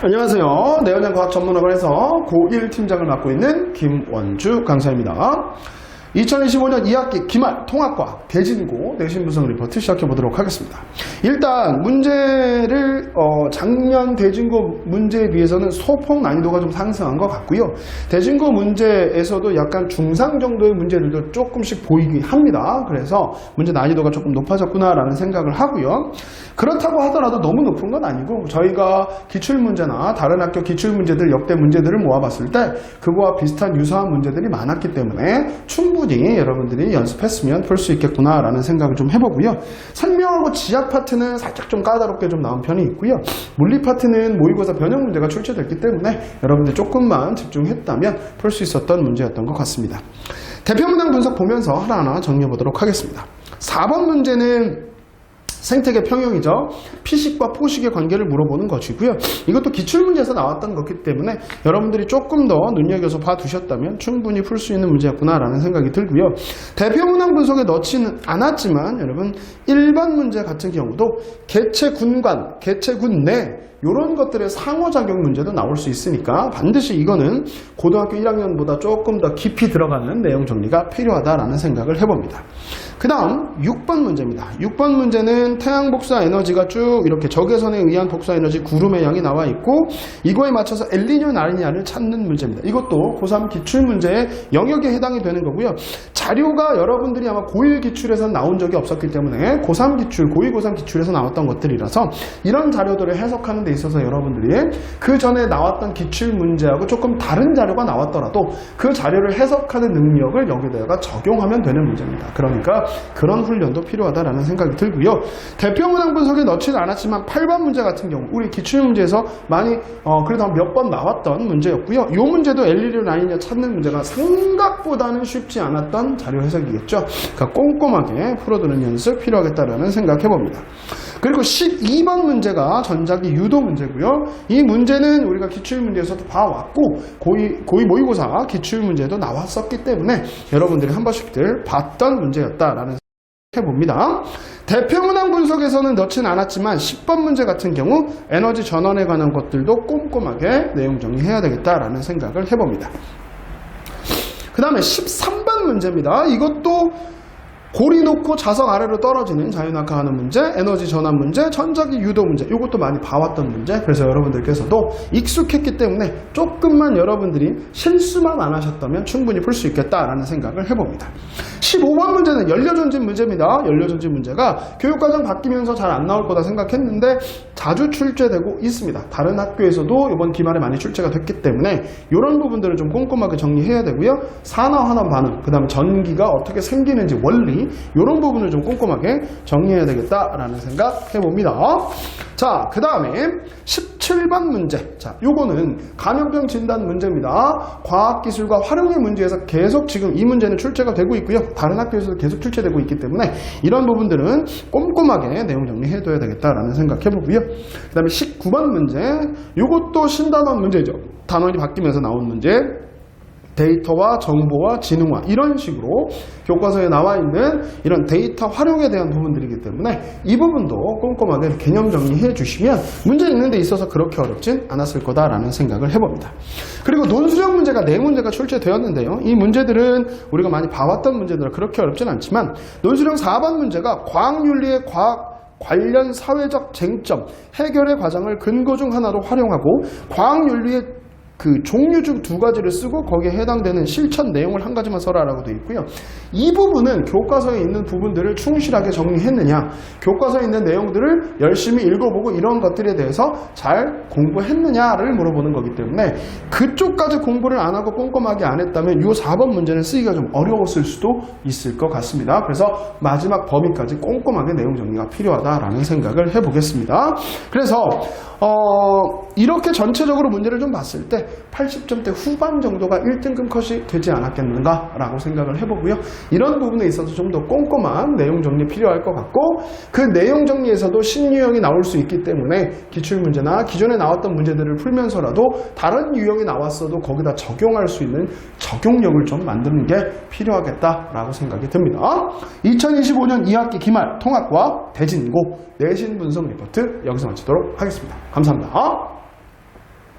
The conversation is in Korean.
안녕하세요. 내연장 과학 전문학원에서 고1 팀장을 맡고 있는 김원주 강사입니다. 2025년 2학기 기말 통합과학 대진고 내신 분석 리포트 시작해 보도록 하겠습니다. 일단 문제를 어, 작년 대진고 문제에 비해서는 소폭 난이도가 좀 상승한 것 같고요. 대진고 문제에서도 약간 중상 정도의 문제들도 조금씩 보이긴 합니다. 그래서 문제 난이도가 조금 높아졌구나라는 생각을 하고요. 그렇다고 하더라도 너무 높은 건 아니고 저희가 기출 문제나 다른 학교 기출 문제들 역대 문제들을 모아봤을 때 그거와 비슷한 유사한 문제들이 많았기 때문에 충분히 여러분들이 연습했으면 풀 수 있겠구나라는 생각을 좀 해보고요. 설명하고 지약 파트는 살짝 좀 까다롭게 좀 나온 편이 있고요. 물리 파트는 모의고사 변형 문제가 출제됐기 때문에 여러분들 조금만 집중했다면 풀 수 있었던 문제였던 것 같습니다. 대표 문항 분석 보면서 하나하나 정리해 보도록 하겠습니다. 4번 문제는 생태계 평형이죠. 피식과 포식의 관계를 물어보는 것이고요. 이것도 기출문제에서 나왔던 거기 때문에 여러분들이 조금 더 눈여겨서 봐두셨다면 충분히 풀 수 있는 문제였구나라는 생각이 들고요. 대표 문항 분석에 넣지는 않았지만 여러분 1번 문제 같은 경우도 개체 군관, 개체 군내 이런 것들의 상호작용 문제도 나올 수 있으니까 반드시 이거는 고등학교 1학년보다 조금 더 깊이 들어가는 내용 정리가 필요하다라는 생각을 해봅니다. 그 다음 6번 문제입니다. 6번 문제는 태양 복사 에너지가 쭉 이렇게 적외선에 의한 복사 에너지 구름의 양이 나와 있고 이거에 맞춰서 엘리뇨 나르니아를 찾는 문제입니다. 이것도 고3 기출 문제의 영역에 해당이 되는 거고요. 자료가 여러분들이 아마 고1 기출에서 나온 적이 없었기 때문에 고3 기출, 고2, 고3 기출에서 나왔던 것들이라서 이런 자료들을 해석하는 데 있어서 여러분들이 그 전에 나왔던 기출 문제하고 조금 다른 자료가 나왔더라도 그 자료를 해석하는 능력을 여기다가 적용하면 되는 문제입니다. 그러니까 그런 훈련도 필요하다라는 생각이 들고요. 대표 문항 분석에 넣지는 않았지만 8번 문제 같은 경우 우리 기출 문제에서 많이 어, 그래도 몇번 나왔던 문제였고요. 이 문제도 엘리리오 라인을 찾는 문제가 생각보다는 쉽지 않았던 자료 해석이겠죠. 그러니까 꼼꼼하게 풀어두는 연습 필요하겠다라는 생각해봅니다. 그리고 12번 문제가 전자기 유도 문제고요. 이 문제는 우리가 기출 문제에서도 봐왔고 고의, 고의 모의고사 기출 문제도 나왔었기 때문에 여러분들이 한 번씩들 봤던 문제였다라는 해봅니다. 대표 문항 분석에서는 넣지는 않았지만 10번 문제 같은 경우 에너지 전원에 관한 것들도 꼼꼼하게 내용 정리해야 되겠다라는 생각을 해봅니다. 그 다음에 13번 문제입니다. 이것도 고리 놓고 자석 아래로 떨어지는 자유낙하하는 문제, 에너지 전환 문제, 전자기 유도 문제 이것도 많이 봐왔던 문제. 그래서 여러분들께서도 익숙했기 때문에 조금만 여러분들이 실수만 안 하셨다면 충분히 풀 수 있겠다라는 생각을 해봅니다. 15번 문제는 연료전진 문제입니다. 연료전진 문제가 교육과정 바뀌면서 잘 안 나올 거다 생각했는데 자주 출제되고 있습니다 다른 학교에서도 이번 기말에 많이 출제가 됐기 때문에 이런 부분들을 좀 꼼꼼하게 정리해야 되고요 산화 환원 반응, 그 다음에 전기가 어떻게 생기는지 원리 이런 부분을 좀 꼼꼼하게 정리해야 되겠다라는 생각 해봅니다. 자, 그 다음에 17번 문제. 자, 요거는 감염병 진단 문제입니다. 과학기술과 활용의 문제에서 계속 지금 이 문제는 출제가 되고 있고요. 다른 학교에서도 계속 출제되고 있기 때문에 이런 부분들은 꼼꼼하게 내용 정리해둬야 되겠다라는 생각 해보고요. 그 다음에 19번 문제. 요것도 신단원 문제죠. 단원이 바뀌면서 나온 문제. 데이터와 정보와 지능화 이런 식으로 교과서에 나와 있는 이런 데이터 활용에 대한 부분들이기 때문에 이 부분도 꼼꼼하게 개념 정리해 주시면 문제 읽는 데 있어서 그렇게 어렵진 않았을 거다라는 생각을 해봅니다. 그리고 논술형 문제가 네 문제가 출제되었는데요. 이 문제들은 우리가 많이 봐왔던 문제들은 그렇게 어렵진 않지만 논술형 4번 문제가 과학윤리의 과학 관련 사회적 쟁점, 해결의 과정을 근거 중 하나로 활용하고 과학윤리의 그 종류 중 두 가지를 쓰고 거기에 해당되는 실천 내용을 한 가지만 써라라고 되어 있고요. 이 부분은 교과서에 있는 부분들을 충실하게 정리했느냐, 교과서에 있는 내용들을 열심히 읽어보고 이런 것들에 대해서 잘 공부했느냐를 물어보는 거기 때문에 그쪽까지 공부를 안 하고 꼼꼼하게 안 했다면 이 4번 문제는 쓰기가 좀 어려웠을 수도 있을 것 같습니다. 그래서 마지막 범위까지 꼼꼼하게 내용 정리가 필요하다라는 생각을 해보겠습니다. 그래서 어, 이렇게 전체적으로 문제를 좀 봤을 때 80점대 후반 정도가 1등급 컷이 되지 않았겠는가라고 생각을 해보고요. 이런 부분에 있어서 좀 더 꼼꼼한 내용 정리 필요할 것 같고 그 내용 정리에서도 신유형이 나올 수 있기 때문에 기출문제나 기존에 나왔던 문제들을 풀면서라도 다른 유형이 나왔어도 거기다 적용할 수 있는 적용력을 좀 만드는 게 필요하겠다라고 생각이 듭니다. 2025년 2학기 기말 통합과 대진고 내신 분석 리포트 여기서 마치도록 하겠습니다. 감사합니다.